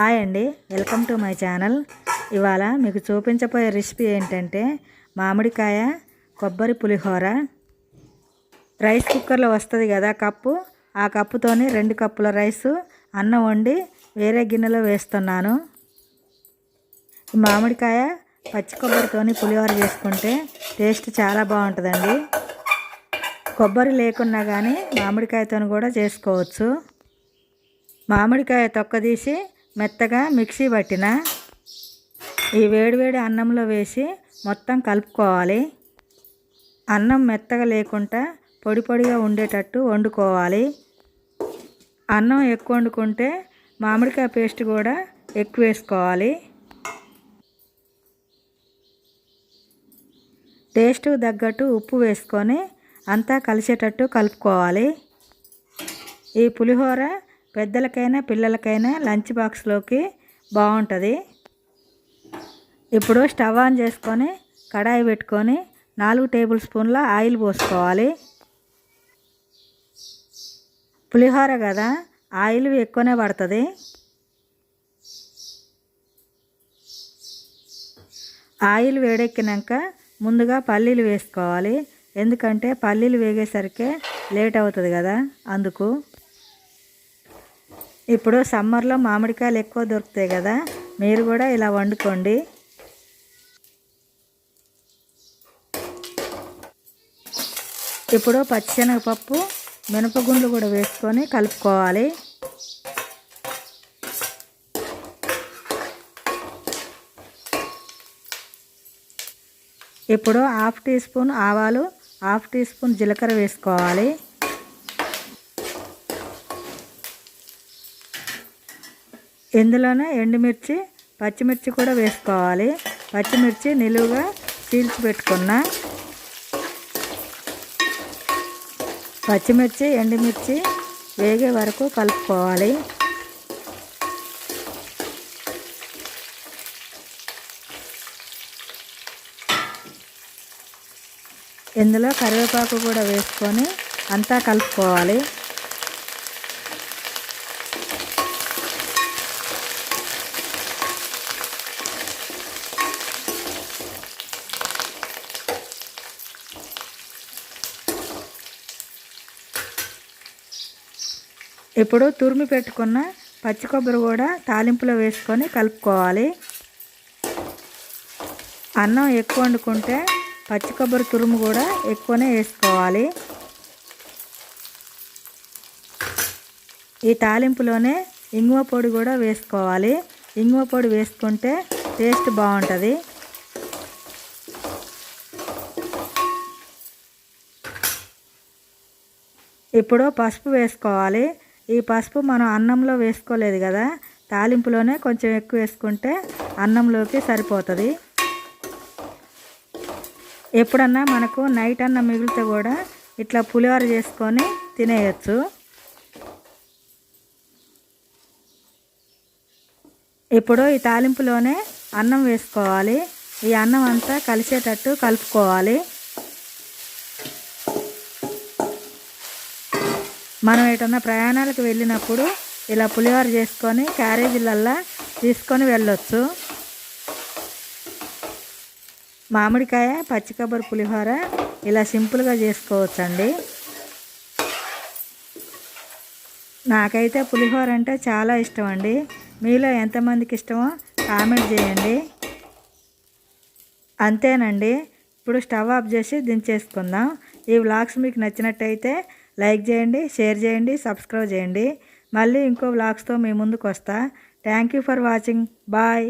Hi అండి. Welcome to my channel. ఇవాళ మీకు చూపించబోయే రెసిపీ ఏంటంటే మామిడికాయ కొబ్బరి పులిహోర. రైస్ కుక్కర్లో వస్తుంది కదా కప్పు. ఆ కప్పుతోని రెండు కప్పుల రైసు అన్నం వండి వేరే గిన్నెలో వేస్తున్నాను. మామిడికాయ పచ్చి కొబ్బరితోని పులిహోర చేసుకుంటే టేస్ట్ చాలా బాగుంటుందండి. కొబ్బరి లేకున్నా కానీ మామిడికాయతో కూడా చేసుకోవచ్చు. మామిడికాయ తొక్క తీసి మెత్తగా మిక్సీ పట్టిన ఈ వేడివేడి అన్నంలో వేసి మొత్తం కలుపుకోవాలి. అన్నం మెత్తగా లేకుండా పొడి పొడిగా ఉండేటట్టు వండుకోవాలి. అన్నం ఎక్కువ వండుకుంటే మామిడికాయ పేస్ట్ కూడా ఎక్కువ వేసుకోవాలి. టేస్ట్ తగ్గట్టు ఉప్పు వేసుకొని అంతా కలిసేటట్టు కలుపుకోవాలి. ఈ పులిహోర పెద్దలకైనా పిల్లలకైనా లంచ్ బాక్స్లోకి బాగుంటుంది ఇప్పుడు స్టవ్ ఆన్ చేసుకొని కడాయి పెట్టుకొని నాలుగు టేబుల్ స్పూన్ల ఆయిల్ పోసుకోవాలి. పులిహోర కదా ఆయిల్ ఎక్కువనే పడుతుంది. ఆయిల్ వేడెక్కినాక ముందుగా పల్లీలు వేసుకోవాలి. ఎందుకంటే పల్లీలు వేగేసరికి లేట్ అవుతుంది కదా అందుకు. ఇప్పుడు సమ్మర్లో మామిడికాయలు ఎక్కువ దొరుకుతాయి కదా మీరు కూడా ఇలా వండుకోండి. ఇప్పుడు పచ్చిశనగపప్పు మినపగుండ్లు కూడా వేసుకొని కలుపుకోవాలి. ఇప్పుడు హాఫ్ టీ స్పూన్ ఆవాలు హాఫ్ టీ స్పూన్ జీలకర్ర వేసుకోవాలి. ఇందులోనే ఎండుమిర్చి పచ్చిమిర్చి కూడా వేసుకోవాలి. పచ్చిమిర్చి నిలువుగా చీల్చి పెట్టుకున్న. పచ్చిమిర్చి ఎండుమిర్చి వేగే వరకు కలుపుకోవాలి. ఇందులో కరివేపాకు కూడా వేసుకొని అంతా కలుపుకోవాలి. ఇప్పుడు తురిమి పెట్టుకున్న పచ్చి కొబ్బరి కూడా తాలింపులో వేసుకొని కలుపుకోవాలి. అన్నం ఎక్కువ వండుకుంటే పచ్చి కొబ్బరి తురుము కూడా ఎక్కువనే వేసుకోవాలి. ఈ తాలింపులోనే ఇంగువ పొడి కూడా వేసుకోవాలి. ఇంగువ పొడి వేసుకుంటే టేస్ట్ బాగుంటుంది. ఇప్పుడు పసుపు వేసుకోవాలి. ఈ పసుపు మనం అన్నంలో వేసుకోలేదు కదా తాలింపులోనే కొంచెం ఎక్కువ వేసుకుంటే అన్నంలోకి సరిపోతుంది. ఎప్పుడన్నా మనకు నైట్ అన్నం మిగిలితే కూడా ఇట్లా పులిహోర చేసుకొని తినేయచ్చు. ఇప్పుడు ఈ తాలింపులోనే అన్నం వేసుకోవాలి. ఈ అన్నం అంతా కలిసేటట్టు కలుపుకోవాలి. మనం ఎటన్నా ప్రయాణాలకు వెళ్ళినప్పుడు ఇలా పులిహోర చేసుకొని క్యారేజీలల్లా తీసుకొని వెళ్ళొచ్చు. మామిడికాయ పచ్చి కొబ్బరి పులిహోర ఇలా సింపుల్గా చేసుకోవచ్చండి. నాకైతే పులిహోర అంటే చాలా ఇష్టం అండి మీలో ఎంతమందికి ఇష్టమో కామెంట్ చేయండి. అంతేనండి. ఇప్పుడు స్టవ్ ఆఫ్ చేసి దించేసుకుందాం. ఈ వ్లాగ్స్ మీకు నచ్చినట్టయితే లైక్ చేయండి షేర్ చేయండి సబ్స్క్రైబ్ చేయండి. మళ్ళీ ఇంకో బ్లాగ్స్తో మీ ముందుకు వస్తా. Thank you for watching bye